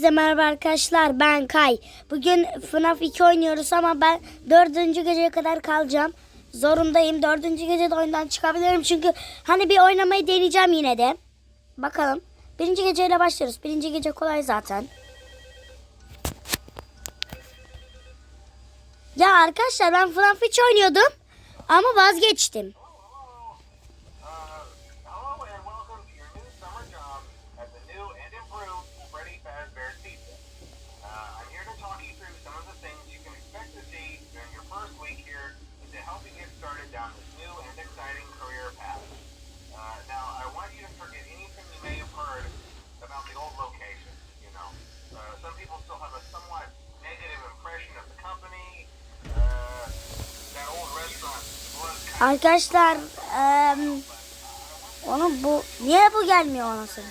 Herkese merhaba arkadaşlar ben Kay. Bugün FNAF 2 oynuyoruz ama ben dördüncü geceye kadar kalacağım. Zorundayım. Dördüncü gecede oyundan çıkabilirim çünkü hani bir oynamayı deneyeceğim yine de. Bakalım. Birinci geceyle başlıyoruz. Birinci gece kolay zaten. Ya arkadaşlar ben FNAF 3 oynuyordum ama vazgeçtim. Arkadaşlar eee onun bu niye bu gelmiyor anasını?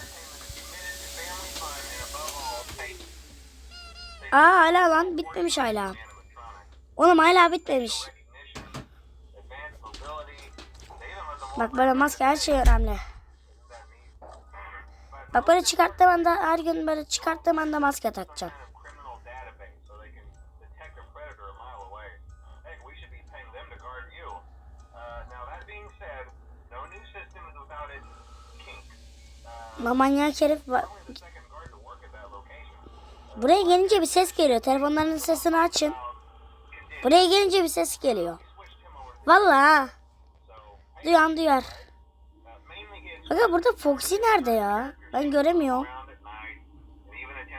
Aa hala lan bitmemiş hala. Oğlum hala bitmemiş. Bak böyle maske her şey önemli. Bak böyle çıkarttığım anda her gün böyle çıkarttığım anda maske takacağım. At that location. Buraya gelince bir ses geliyor. Telefonların sesini açın. Buraya gelince bir ses geliyor. So Duyan duyar. Bakın burada Foxy nerede ya? Ben göremiyorum. around at night and even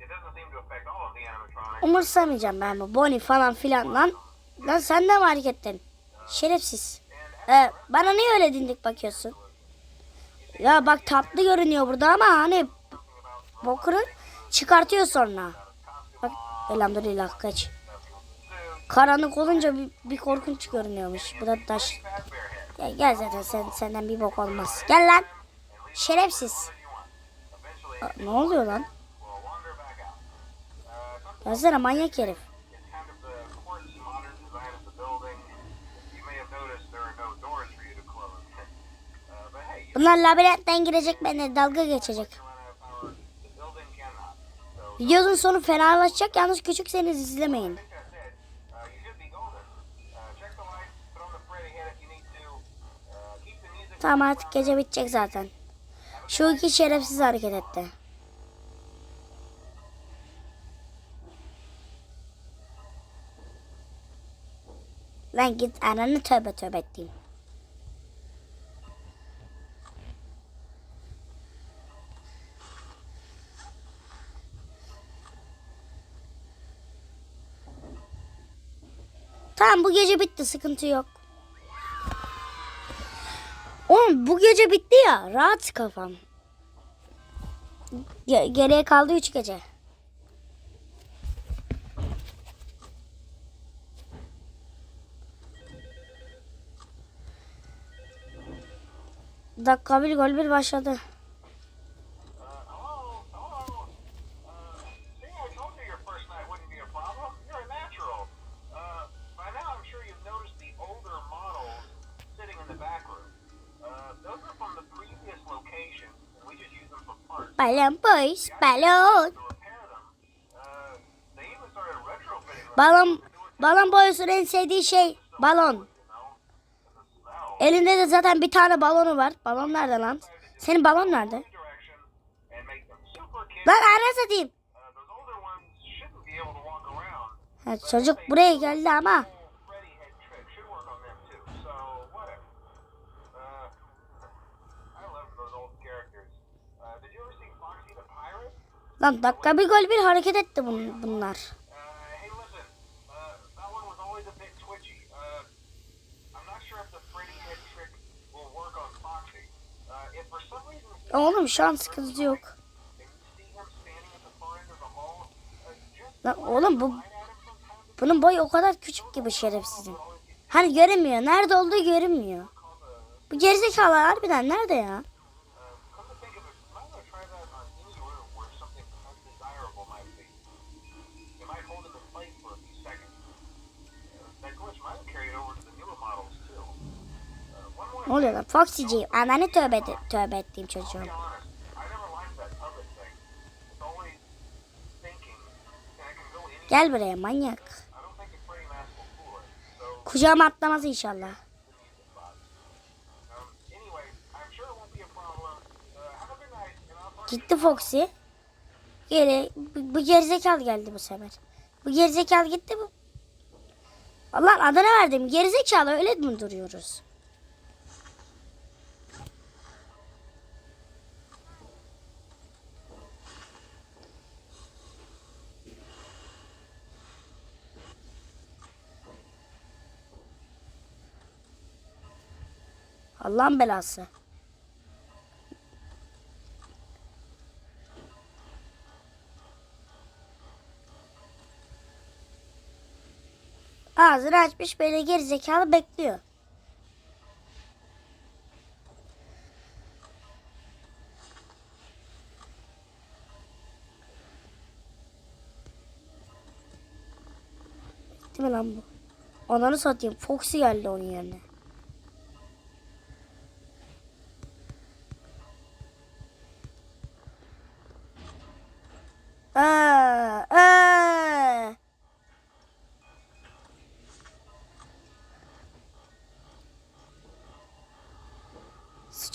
It doesn't seem to affect all of the animatronics. Umursamayacağım ben bu Bonnie falan filan lan. Lan sen de mi harekettin? Şerefsiz. E, bana niye öyle dindik bakıyorsun? Ya bak tatlı görünüyor burada ama hani bokunu çıkartıyor sonra. Bak elhamdülillah kaç. Karanlık olunca bir, bir korkunç görünüyormuş. Bu da taş. Gel, gel zaten sen, senden bir bok olmaz. Gel lan. Şerefsiz. Aa, ne oluyor lan? Yazsana manyak herif. Bunlar labirentten girecek benimle dalga geçecek. Videonun sonu fenalaşacak yalnız küçükseniz izlemeyin. Tamam artık gece bitecek zaten. Şu iki şerefsiz hareket etti. Lan git ananı tövbe tövbe ettiğim. Tamam bu gece bitti sıkıntı yok. Oğlum bu gece bitti ya. Rahat kafam. Ge- geriye kaldı 3 gece. Dakika bir gol bir başladı. Retrofitting them, Balon, balon boyusun en sevdiği şey balon. Elinde de zaten bir tane balonu var. Balon nerede lan? Senin balon nerede? Lan ara satayım. Uh. Ha, çocuk buraya geldi ama. Lan dakika bir gol bir hareket etti bun bunlar. Oğlum şans kızı yok. Lan oğlum bu bunun boyu o kadar küçük ki bu şerefsizin. Hani görünmüyor. Nerede olduğu görünmüyor. Bu gerizekalı harbiden nerede ya? Ne oluyor lan? Foxy'ciğim. Ananı tövbe, tövbe ettiğim çocuğum. Gel buraya manyak. Kucağıma atlamaz inşallah. Gitti Foxy. Geri bu, bu gerizekalı geldi bu sefer. Bu gerizekalı gitti bu. Allah'ın adını verdim. Gerizekalı öyle mi duruyoruz? Allah'ın belası. Ağzını açmış böyle gerizekalı bekliyor. Değil mi lan bu? Ananı satayım. Foxy geldi onun yerine.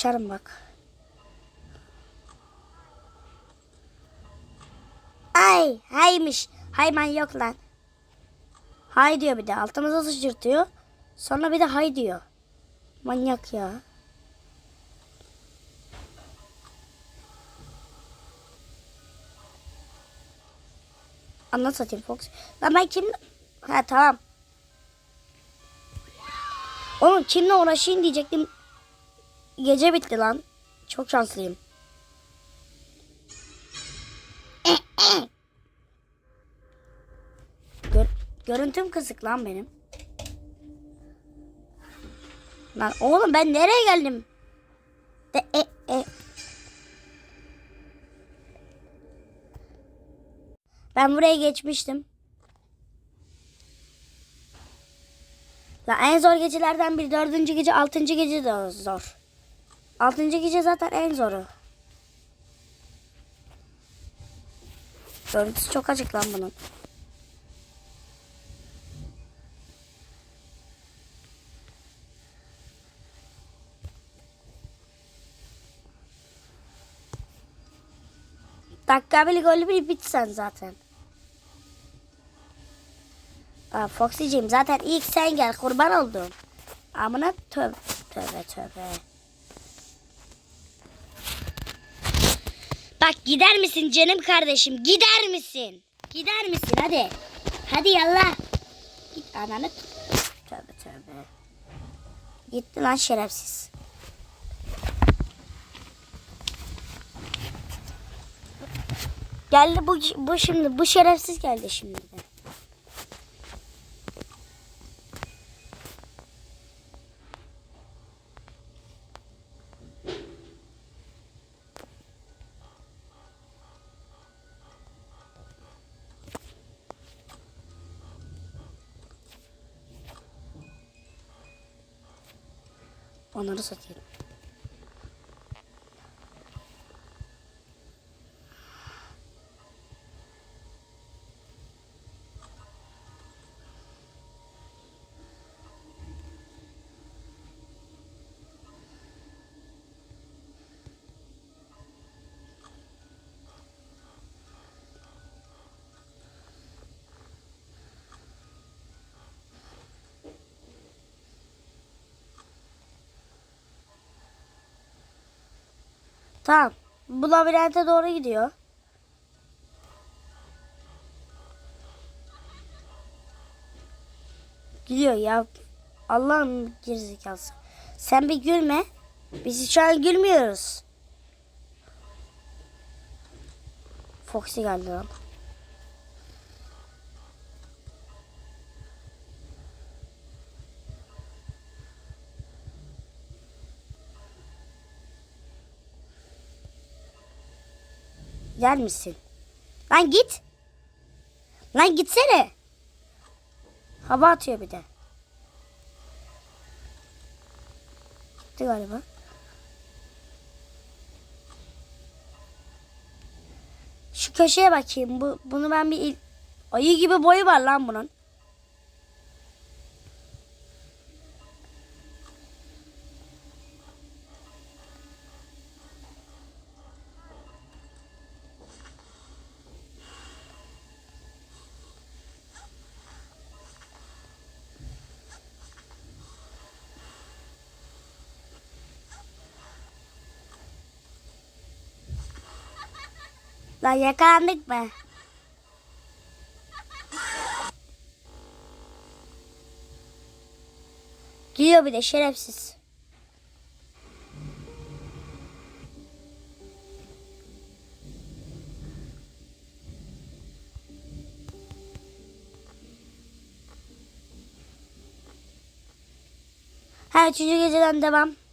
Sıçarım bak. Ay haymış. Hayman yok lan. Hay diyor bir de altımıza sıçırtıyor. Sonra bir de hay diyor. Manyak ya. Anlat satayım Fox. Lan ben kim... Ha tamam. Oğlum kimle uğraşayım diyecektim. Gece bitti lan. Çok şanslıyım. Gör, görüntüm kısık lan benim. Lan oğlum ben nereye geldim? De, e, e. Ben buraya geçmiştim. La en zor gecelerden bir dördüncü gece, altıncı gece de zor. Altıncı gece zaten en zoru. Görüntüsü çok açık lan bunun. Dakika bir golü bir bit sen zaten. Aa, Foxy'cim zaten ilk sen gel kurban oldum. Amına tövbe tövbe tövbe. Bak gider misin canım kardeşim? Gider misin? Gider misin hadi. Hadi yallah. Git ananı. Tövbe tövbe. Gitti lan şerefsiz. Geldi bu, bu şimdi bu şerefsiz geldi şimdi de. Onları satayım. Tamam. Bu labirente doğru gidiyor. Gülüyor ya. Allah'ım gerizekası. Sen bir gülme. Biz şu an gülmüyoruz. Foxy geldi lan. Gel misin? Lan git. Lan gitsene. Hava atıyor bir de. Gitti galiba. Şu köşeye bakayım. Bu, bunu ben bir il- ayı gibi boyu var lan bunun. Lan yakalandık be. Gidiyor bir de şerefsiz. Ha üçüncü geceden devam.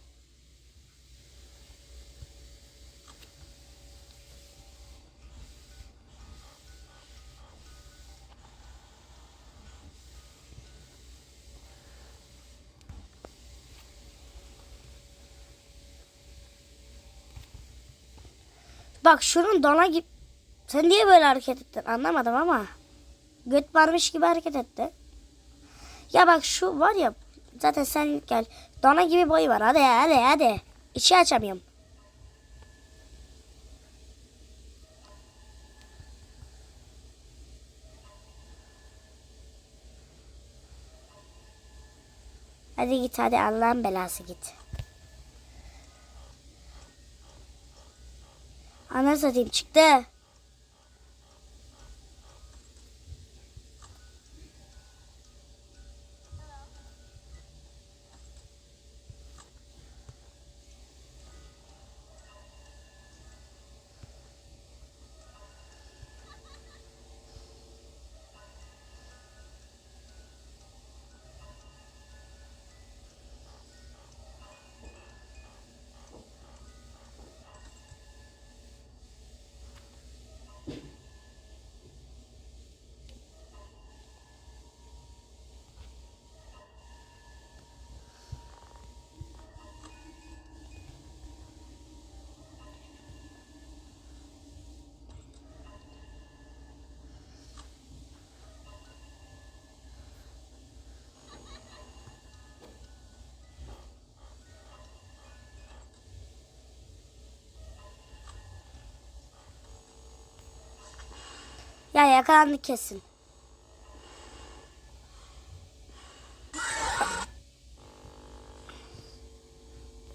Bak şunun dona gibi... Sen niye böyle hareket ettin anlamadım ama. Göt varmış gibi hareket etti. Ya bak şu var ya zaten sen gel. Dona gibi boyu var. Hadi hadi hadi. İçi açamıyorum. Hadi git hadi Allah'ın belası git. Ana satayım çıktı. Ya yakalandık kesin.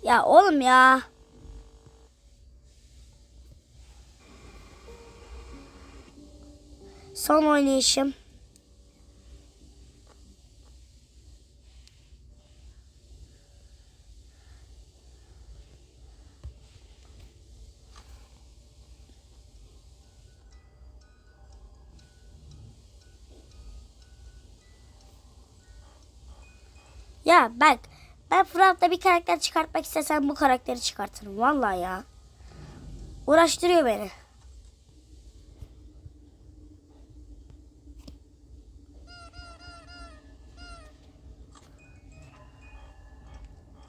Ya oğlum ya. Son oynayışım. Ya bak ben Fırat'ta bir karakter çıkartmak istesem bu karakteri çıkartırım. Vallahi ya. Uğraştırıyor beni.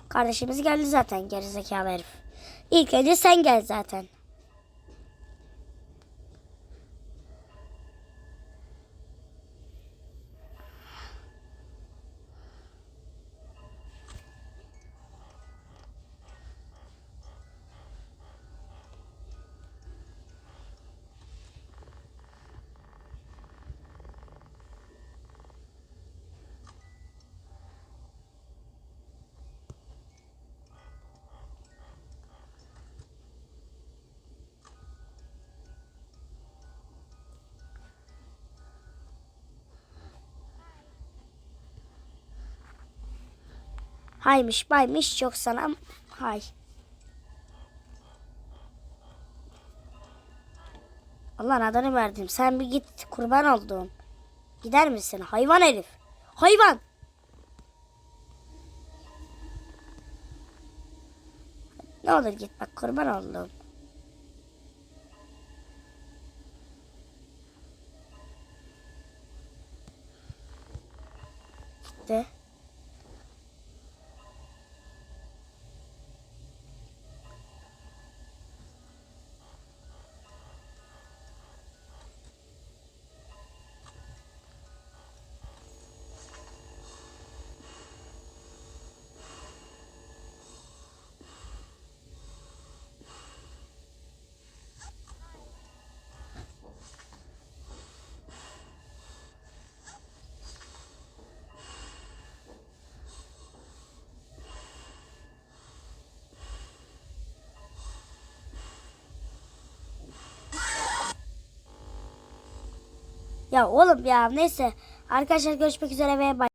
Kardeşimiz geldi zaten gerizekalı herif. İlk önce sen gel zaten. Haymış baymış çok sana hay. Allah'ın adını verdim. Sen bir git kurban oldum. Gider misin? Hayvan herif. Hayvan. Ne olur git bak kurban oldum. Gitti. Ya oğlum ya neyse. Arkadaşlar görüşmek üzere ve bay.